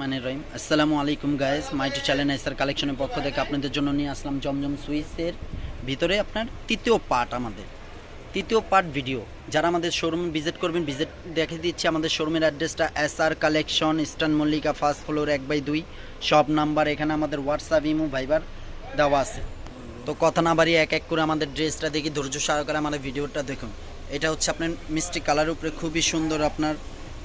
মানে রহিম। আসসালামু আলাইকুম গায়েস মাইটি চ্যানেল এসআর কালেকশনের পক্ষ থেকে আপনাদের জন্য নিয়ে আসলাম জমজম সুইসের ভিতরে আপনার তৃতীয় পার্ট আমাদের। তৃতীয় পার্ট ভিডিও যারা আমাদের শোরুম ভিজিট করবেন ভিজিট দেখে দিচ্ছি আমাদের শোরুমের অ্যাড্রেসটা S R collection Eastern Mallika first floor এক বাই দুই। সব নাম্বার এখানে আমাদের হোয়াটসঅ্যাপ ইমো ভাইবার দেওয়া আছে। তো কথা না বাড়িয়ে এক এক করে আমাদের ড্রেসটা দেখি, ধৈর্য সহকারে আমাদের ভিডিওটা দেখুন। এটা হচ্ছে আপনার মিষ্টি কালার উপরে খুবই সুন্দর আপনার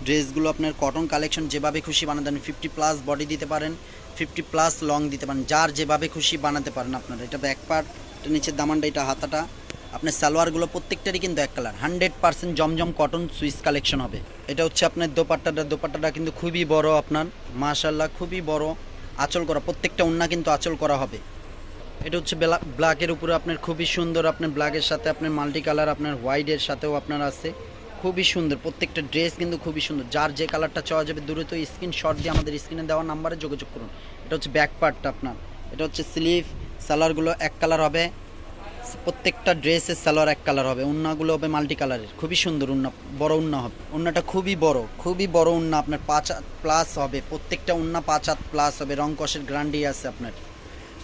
ড্রেসগুলো আপনার কটন কালেকশন যেভাবে খুশি বানাতে পারেন ফিফটি প্লাস বডি দিতে পারেন ফিফটি প্লাস লং দিতে পারেন, যার যেভাবে খুশি বানাতে পারেন আপনারা। এটা ব্যাক পার্ট নিচের দামানটা, এটা হাতাটা। আপনার সালোয়ারগুলো প্রত্যেকটারই কিন্তু এক colour hundred percent Zamzam cotton Swiss collection হবে। এটা হচ্ছে আপনার দোপাট্টাটা দোপাট্টাটা কিন্তু খুবই বড় আপনার মাশাল্লাহ খুবই বড়, আঁচল করা, প্রত্যেকটা উন্না কিন্তু আঁচল করা হবে। এটা হচ্ছে ব্ল্যাকের উপরে আপনার খুবই সুন্দর, আপনার ব্ল্যাকের সাথে আপনার মাল্টি কালার আপনার হোয়াইটের সাথেও আপনার আছে। খুবই সুন্দর, প্রত্যেকটা ড্রেস কিন্তু খুবই সুন্দর। যার যে কালারটা চাওয়া যাবে দ্রুত স্ক্রিন শট দিয়ে আমাদের স্ক্রিনে দেওয়া নাম্বারে যোগাযোগ করুন। এটা হচ্ছে ব্যাক পার্টটা আপনার। এটা হচ্ছে স্লিভ সালোয়ারগুলো এক কালার হবে। প্রত্যেকটা ড্রেসের সালোয়ার এক কালার হবে। উন্নাগুলো হবে মাল্টি কালারের খুবই সুন্দর উন্না, বড় উন্না হবে। উন্নাটা খুবই বড় খুবই বড় উন্না আপনার পাঁচ প্লাস হবে। প্রত্যেকটা উন্না পাঁচ হাত প্লাস হবে। রং কষের গ্রান্ডি আছে আপনার।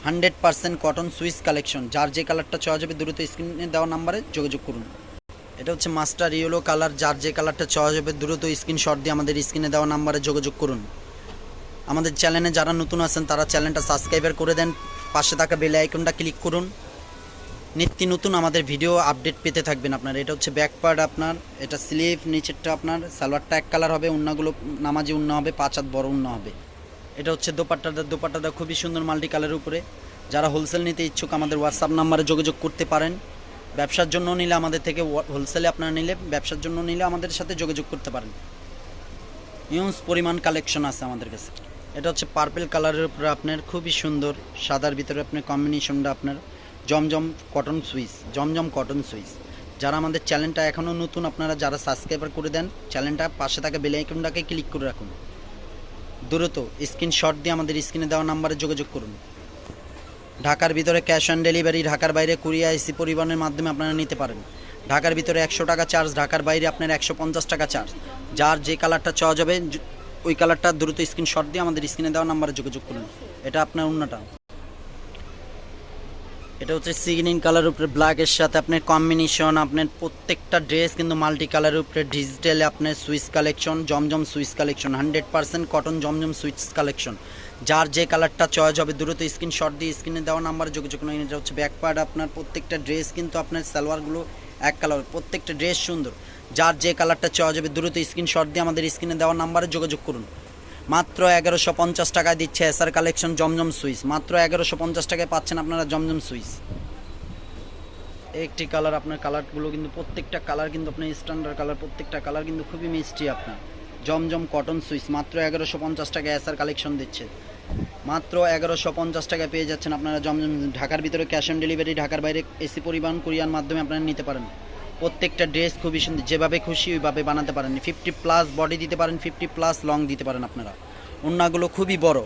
Hundred percent cotton Swiss collection যার যে কালারটা চাওয়া যাবে দ্রুত স্ক্রিনে দেওয়া নাম্বারে যোগাযোগ করুন। এটা হচ্ছে মাস্টার ইয়েলো কালার, যার যে কালারটা চাওয়া যাবে দ্রুত স্ক্রিনশট দিয়ে আমাদের স্ক্রিনে দেওয়া নাম্বারে যোগাযোগ করুন। আমাদের চ্যানেলে যারা নতুন আছেন, তারা চ্যানেলটা সাবস্ক্রাইবার করে দেন। পাশে থাকা বেল আইকনটা ক্লিক করুন। নিত্য নতুন আমাদের ভিডিও আপডেট পেতে থাকবেন আপনার। এটা হচ্ছে ব্যাক পার্ট আপনার, এটা স্লিভ, নিচেরটা আপনার, সালোয়ারটা এক কালার হবে, উন্নাগুলো নামাজি উন্না হবে, পাঁচ হাত বড় উন্না হবে। এটা হচ্ছে দোপাট্টাটা দোপাট্টাটা খুবই সুন্দর মাল্টি কালারের উপরে। যারা হোলসেল নিতে ইচ্ছুক, আমাদের হোয়াটসঅ্যাপ নাম্বারে যোগাযোগ করতে পারেন। ব্যবসার জন্য নিলে আমাদের থেকে হোলসেলে আপনারা নিলে ব্যবসার জন্য নিলে আমাদের সাথে যোগাযোগ করতে পারেন। ইউজ পরিমাণ কালেকশন আছে আমাদের কাছে। এটা হচ্ছে পার্পেল কালারের উপরে আপনার খুবই সুন্দর, সাদার ভিতরে আপনার কম্বিনেশনটা আপনার Zamzam cotton Swiss Zamzam cotton Swiss যারা আমাদের চ্যানেলটা এখনও নতুন, আপনারা যারা সাবস্ক্রাইবার করে দেন চ্যানেলটা পাশে থাকা বেল আইকনটাকে ক্লিক করে রাখুন। দ্রুত স্ক্রিনশট দিয়ে আমাদের স্ক্রিনে দেওয়া নাম্বারে যোগাযোগ করুন। ঢাকার ভিতরে ক্যাশ অন ডেলিভারি, ঢাকার বাইরে কুরিয়া এসি পরিবহনের মাধ্যমে আপনারা নিতে পারেন। ঢাকার ভিতরে একশো টাকা চার্জ, ঢাকার বাইরে আপনার একশো পঞ্চাশ টাকা চার্জ। যার যে কালারটা চাওয়া যাবে ওই কালারটা দ্রুত স্ক্রিনশট দিয়ে আমাদের স্ক্রিনে দেওয়া নাম্বারে যোগাযোগ করুন। এটা আপনার অন্যটা। এটা হচ্ছে সিগনিং কালারের উপরে ব্ল্যাকের সাথে আপনার কম্বিনেশন আপনার প্রত্যেকটা ড্রেস কিন্তু মাল্টি কালারের উপরে ডিজিটাল আপনার Swiss collection Zamzam Swiss collection hundred percent cotton Zamzam Swiss collection যার যে কালারটা চয়েস হবে, দ্রুত স্ক্রিনশট দিয়ে স্ক্রিনে দেওয়া নাম্বার যোগাযোগ করুন এটা হচ্ছে। ব্যাক পার্ট আপনার প্রত্যেকটা ড্রেস কিন্তু আপনার সালোয়ারগুলো এক কালার প্রত্যেকটা ড্রেস সুন্দর। যার যে কালারটা চয়েস হবে, দ্রুত স্ক্রিনশট দিয়ে আমাদের স্ক্রিনে দেওয়া নাম্বারে যোগাযোগ করুন। মাত্র এগারোশো পঞ্চাশ টাকায় দিচ্ছে এসআর কালেকশন জমজম সুইচ মাত্র এগারোশো পঞ্চাশ টাকায় পাচ্ছেন আপনারা জমজম সুইচ একটি কালার আপনার কালারগুলো কিন্তু প্রত্যেকটা কালার কিন্তু আপনার স্ট্যান্ডার্ড কালার প্রত্যেকটা কালার কিন্তু খুবই মিষ্টি আপনার। Zamzam cotton Swiss. মাত্র এগারোশো পঞ্চাশ টাকায় এসআর কালেকশন দিচ্ছে। মাত্র এগারোশো পঞ্চাশ টাকা পেয়ে যাচ্ছেন আপনারা জমজম। ঢাকার ভিতরে ক্যাশ অন ডেলিভারি ঢাকার বাইরে এসি পরিবহন কুরিয়ার মাধ্যমে আপনারা নিতে পারেন। প্রত্যেকটা ড্রেস খুবই সুন্দর। যেভাবে খুশি ওইভাবে বানাতে পারেন। ফিফটি প্লাস বডি দিতে পারেন ফিফটি প্লাস লং দিতে পারেন আপনারা। উন্নাগুলো খুবই বড়।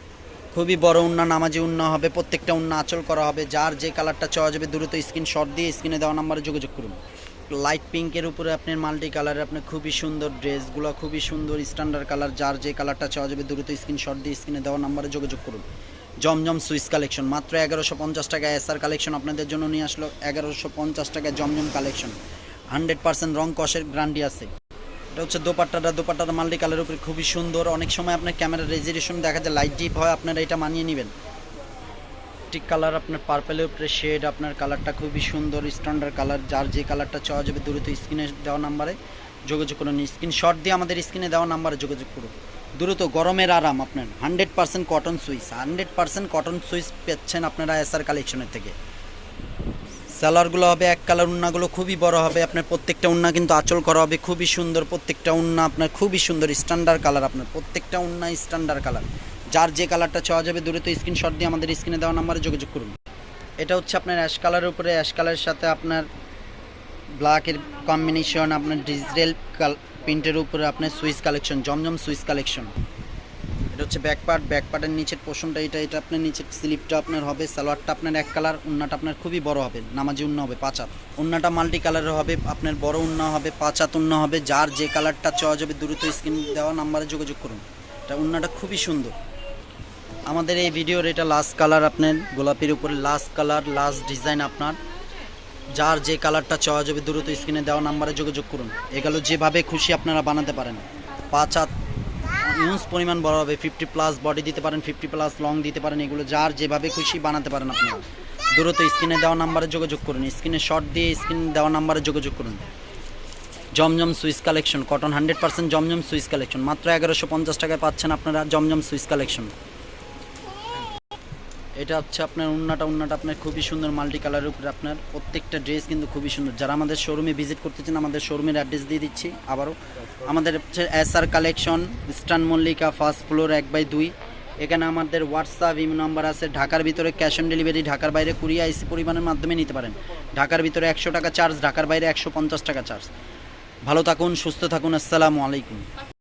খুবই বড় উন্না নামাজি উন্না হবে, প্রত্যেকটা উন্না আঁচল করা হবে। যার যে কালারটা চাওয়া যাবে, দ্রুত স্ক্রিন শট দিয়ে স্ক্রিনে দেওয়া নাম্বারে যোগাযোগ করুন। লাইট পিঙ্কের উপরে আপনার মাল্টি কালারের আপনার খুবই সুন্দর ড্রেসগুলো খুবই সুন্দর স্ট্যান্ডার্ড কালার যার যে কালারটা চাওয়া যাবে দ্রুত স্ক্রিন শট দিয়ে স্ক্রিনে দেওয়া নাম্বারে যোগাযোগ করুন। জমজম সুইস কালেকশন মাত্র এগারোশো পঞ্চাশ টাকা এসআর কালেকশন আপনাদের জন্য নিয়ে আসলো এগারোশো পঞ্চাশ টাকা জমজম কালেকশন হান্ড্রেড পার্সেন্ট রং কষের গ্রান্টি আছে। এটা হচ্ছে দোপাট্টাটা দোপাট্টাটা মাল্টি কালারের উপরে খুবই সুন্দর। অনেক সময় আপনার ক্যামেরা রেজুলেশন দেখা যায় লাইট ডিপ হয়, আপনারা এটা মানিয়ে নেবেন। ঠিক কালার আপনার পার্পেলের উপরে শেড আপনার কালারটা খুবই সুন্দর স্ট্যান্ডার্ড কালার যার যে কালারটা চাওয়া যাবে দ্রুত স্ক্রিনে দেওয়া নাম্বারে যোগাযোগ করুন। স্ক্রিন শট দিয়ে আমাদের স্ক্রিনে দেওয়া নাম্বারে যোগাযোগ করুন। দ্রুত গরমের আরাম আপনার। Hundred percent cotton Swiss hundred percent cotton Swiss পেচ্ছেন আপনারা এসআর কালেকশনের থেকে। সালোয়ারগুলো হবে এক কালার উন্নাগুলো খুবই বড় হবে। আপনার প্রত্যেকটা উন্না কিন্তু আঁচল করা হবে। খুবই সুন্দর প্রত্যেকটা উন্না আপনার খুবই সুন্দর স্ট্যান্ডার্ড কালার আপনার। প্রত্যেকটা উন্না স্ট্যান্ডার্ড কালার যার যে কালারটা চাওয়া যাবে দূরে দ্রুত স্ক্রিনশট দিয়ে আমাদের স্ক্রিনে দেওয়া নাম্বারে যোগাযোগ করুন। এটা হচ্ছে আপনার অ্যাশ কালারের উপরে অ্যাশ কালারের সাথে আপনার ব্ল্যাকের কম্বিনেশন আপনার ডিজিটাল প্রিন্টের উপরে আপনার Swiss collection Zamzam Swiss collection এটা হচ্ছে ব্যাক পার্ট ব্যাক পার্টের নিচের পোষণটা এটা এটা আপনার নিচের স্লিপটা আপনার হবে, সালোয়ারটা আপনার এক কালার উন্নাটা আপনার খুবই বড় হবে, নামাজি উন্না হবে পাঁচাত উন্নাটা মাল্টি কালারের হবে, আপনার বড় উন্না হবে পাঁচাত উন্না হবে, যার যে কালারটা চাওয়া যাবে দ্রুত স্ক্রিন দেওয়া নাম্বারে যোগাযোগ করুন। এটা উন্নাটা খুবই সুন্দর। আমাদের এই ভিডিওর এটা লাস্ট কালার আপনার, গোলাপির উপরে লাস্ট কালার লাস্ট ডিজাইন আপনার। যার যে কালারটা চাওয়া যাবে দ্রুত স্ক্রিনে দেওয়া নাম্বারে যোগাযোগ করুন। এগুলো যেভাবে খুশি আপনারা বানাতে পারেন। পাঁচ হাত ইউজ পরিমাণ বড় হবে ফিফটি প্লাস বডি দিতে পারেন ফিফটি প্লাস লং দিতে পারেন, এগুলো যার যেভাবে খুশি বানাতে পারেন আপনারা। দ্রুত স্ক্রিনে দেওয়া নাম্বারে যোগাযোগ করুন। স্ক্রিনে শর্ট দিয়ে স্ক্রিন দেওয়া নাম্বারে যোগাযোগ করুন। Zamzam Swiss collection cotton hundred percent Zamzam Swiss collection মাত্র এগারোশো পঞ্চাশ টাকায় পাচ্ছেন আপনারা জমজম সুইস কালেকশন এটা হচ্ছে আপনার উন্নাটা উন্নাটা আপনার খুবই সুন্দর মাল্টি কালারের উপরে আপনার প্রত্যেকটা ড্রেস কিন্তু খুবই সুন্দর। যারা আমাদের শোরুমে ভিজিট করতে চান, আমাদের শোরুমের অ্যাড্রেস দিয়ে দিচ্ছি আবারও। আমাদের হচ্ছে S R collection Eastern Mallika first floor এক বাই দুই। এখানে আমাদের হোয়াটসঅ্যাপ ইমো নাম্বার আছে। ঢাকার ভিতরে ক্যাশ অন ডেলিভারি ঢাকার বাইরে কুরিয়া আইসি পরিমাণের মাধ্যমে নিতে পারেন। ঢাকার ভিতরে একশো টাকা চার্জ ঢাকার বাইরে একশো পঞ্চাশ টাকা চার্জ ভালো থাকুন, সুস্থ থাকুন, আসসালামু আলাইকুম।